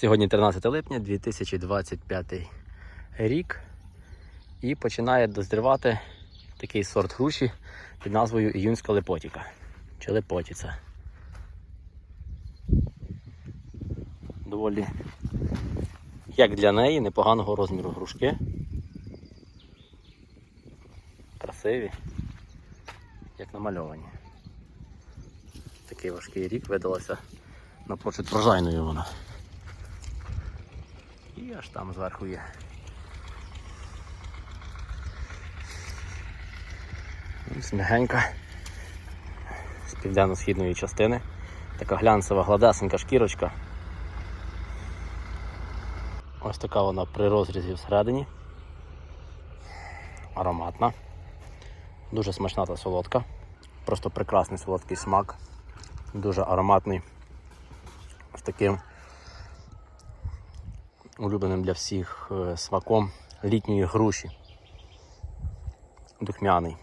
Сьогодні 13 липня 2025 рік. І починає дозрівати такий сорт груші під назвою Іюнська лепотіка. Чи лепотіця. Доволі, як для неї, непоганого розміру грушки. Красиві, як намальовані. Такий важкий рік видалася напрочуд врожайною вона. І аж там зверху є. Ось з південно-східної частини. Така глянцева гладесенька шкірочка. Ось така вона при розрізі всередині. Ароматна. Дуже смачна та солодка. Просто прекрасний солодкий смак. Дуже ароматний. З таким улюбленим для всіх е, смаком літньої груші. Духмяний.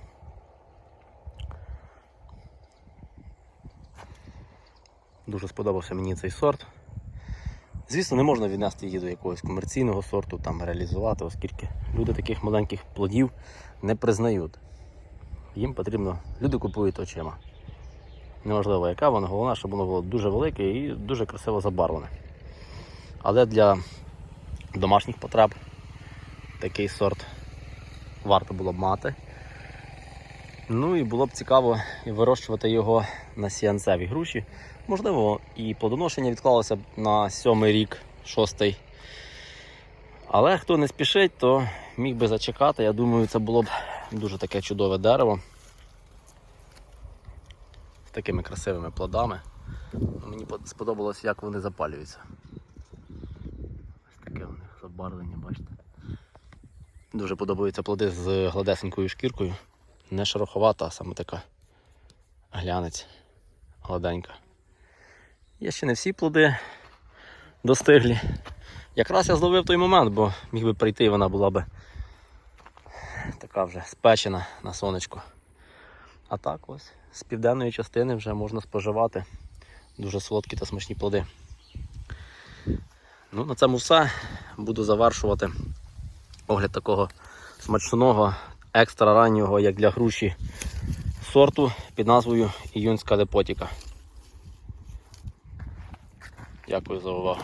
Дуже сподобався мені цей сорт. Звісно, не можна віднести її до якогось комерційного сорту, там реалізувати, оскільки люди таких маленьких плодів не признають. Їм потрібно, люди купують очима. Неважливо, яка вона, головне, щоб воно було дуже велике і дуже красиво забарвлене. Але для домашніх потреб такий сорт варто було б мати. Ну і було б цікаво вирощувати його на сіянцевій груші. Можливо, і плодоношення відклалося б на сьомий рік, шостий. Але хто не спішить, то міг би зачекати. Я думаю, це було б дуже таке чудове дерево. З такими красивими плодами. Мені под- сподобалось, як вони запалюються. Ось таке у них забарвлення, бачите. Дуже подобаються плоди з гладесенькою шкіркою. Не шероховата, а саме така глянець гладенька. Є ще не всі плоди достиглі. Якраз я зловив той момент, бо міг би прийти, вона була би така вже спечена на сонечку. А так ось з південної частини вже можна споживати дуже солодкі та смачні плоди. Ну, на цьому все. Буду завершувати огляд такого смачного, екстра раннього, як для груші, сорту під назвою Іюнська лепотіка. Дякую за увагу.